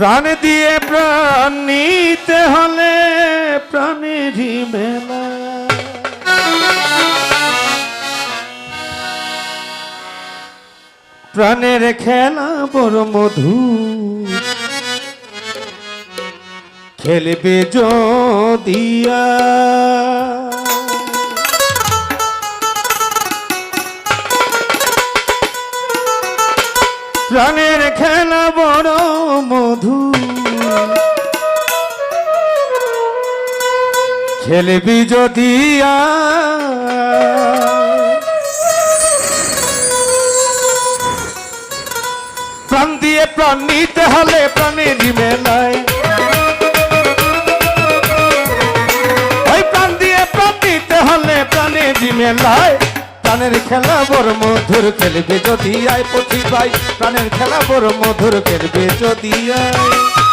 প্রাণ দিয়ে প্রাণ নিতে হলে প্রাণেরই মেলা। প্রাণের খেলা বড় মধু। খেলবে যদিয়া। খেলবি যদি প্রাণ দিয়ে প্রাণ নিতে হলে প্রাণের মেলায়। ওই প্রাণ দিয়ে প্রাণ নিতে হলে প্রাণের মেলায়। প্রাণের খেলা বড় মধুর, খেলবে যদি আয় পথি ভাই প্রাণের খেলা বড় মধুর, খেলবে যদি আয়।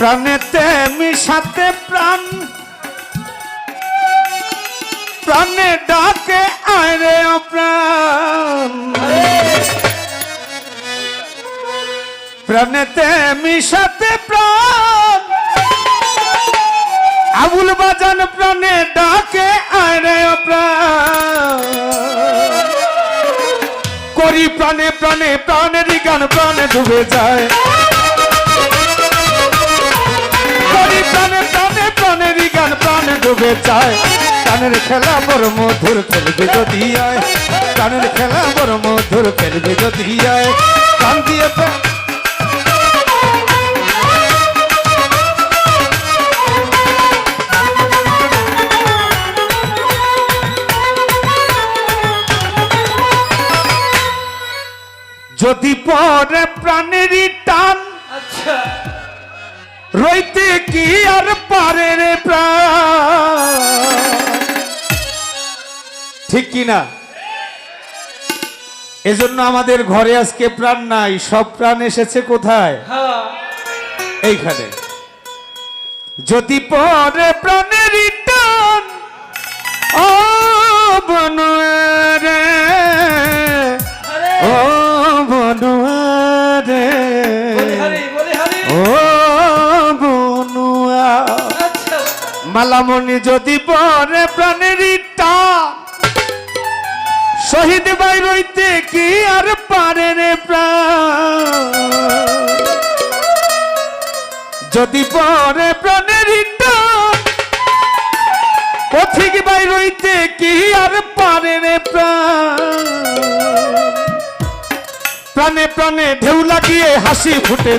প্রাণেতে মিশাতে প্রাণ। প্রাণে ডাকে আয় রে প্রাণ প্রাণেতে মিশাতে প্রাণ। আবুল বাজান প্রাণে ডাকে আয় রে প্রাণ করি প্রাণে প্রাণে, প্রাণেরই গান প্রাণে ডুবে যায়। ডুবে যায় প্রাণের খেলা বড় মধুর খেলবে যদি আয়। প্রাণের খেলা বড় মধুর খেলবে যদি আয়। প্রাণ দিয়ে যদি পরে প্রাণেরই টান আচ্ছা। রইতে কি আর পারে রে প্রাণ? ঠিক কি না এজন্য আমাদের ঘরে আজকে প্রাণ নাই সব প্রাণ এসেছে কোথায়? হ্যাঁ। এইখানে। যদি পরে প্রাণের টান ও বনুয়ারে ও বনুয়ারে ও বনুয়া মালামণি যদি পরে প্রাণের শহীদ ভাই রইতে কি আর পারে রে যদি পরে প্রাণের পথিক ভাই রইতে কি আর পারে রে প্রাণ? প্রাণে ঢেউ লাগিয়ে হাসি ফুটে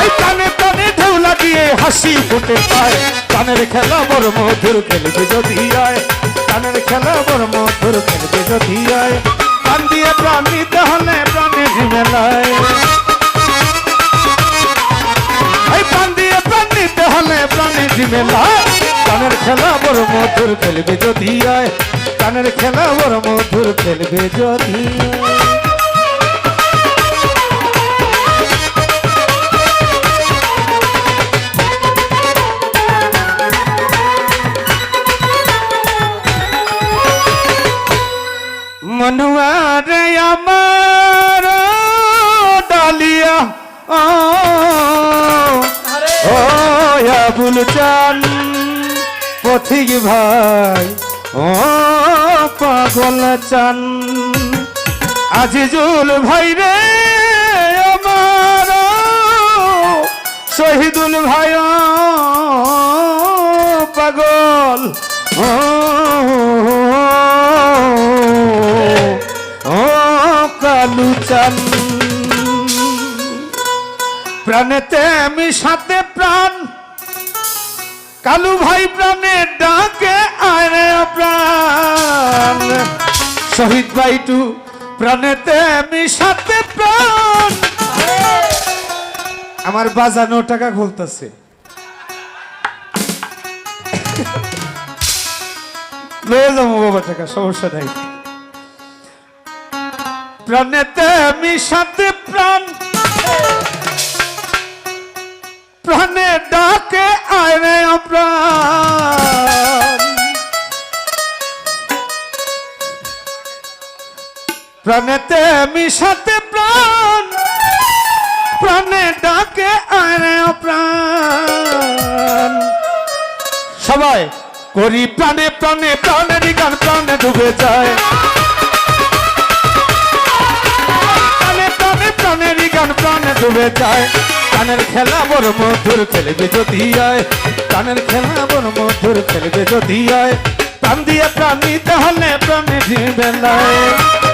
এই প্রাণে প্রাণে ঢেউ লাগিয়ে হাসি ফুটে পায় প্রাণের খেলা বড় মধুর খেলবে যদি আয়। প্রাণের খেলা বড় মধুর খেলবে যদি আয়। প্রাণ দিয়ে প্রাণ নিতে হলে প্রাণের মেলায় প্রাণ দিয়ে প্রাণ নিতে হলে প্রাণের মেলায় প্রাণের খেলা বড় মধুর খেলবে যদি আয়। প্রাণের খেলা বড় মধুর খেলবে যদি আয়। আবুল চান পথিক ভাই, ও পাগল চান। আজি আজিজুল ভাই রে, আমার শহীদুল ভাই পাগল। ও কালু চান। প্রাণেতে আমি সাথে প্রাণ কালু ভাই প্রাণে ডাকে আয় রে প্রাণ। শহীদ ভাই টু প্রাণেতে সাথে প্রাণ। আমার বাজানো টাকা খুলতেছে লয়ে যাব বাবা টাকা, সমস্যা নাই। প্রাণেতে মিশাতে প্রাণে। প্রাণেতে মিশাতে প্রাণ। প্রাণে ডাকে আয় রে প্রাণ। সবাই করি প্রাণে প্রাণে, প্রাণের গান প্রাণে ডুবে যায়। প্রাণে প্রাণে, প্রাণের গান প্রাণে ডুবে যায়। গানের খেলা বড় মধুর খেলবে যদি আয়। গানের খেলা বড় মধুর খেলবে যদি আয়। প্রাণ দিয়ে প্রাণ নিতে হলে প্রাণে নাই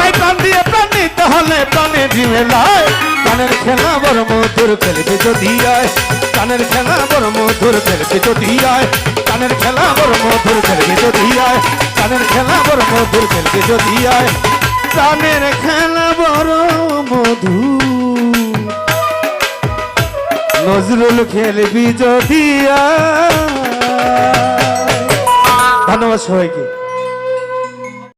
ভাই প্রাণ দিয়ে প্রাণ নিতে হলে প্রাণে দিবে নাই গানের খেলা বড় মধুর খেলবে যদি আয়। গানের খেলা বড় মধুর খেলবে যদি আয়। গানের খেলা বড় মধুর খেলবে যদি আয়। গানের খেলা বড় মধুর খেলবে যদি আয়। প্রাণের খেলা বড় মধু নজরুল খেলবি যদি। ধন্যবাদ সবাইকে।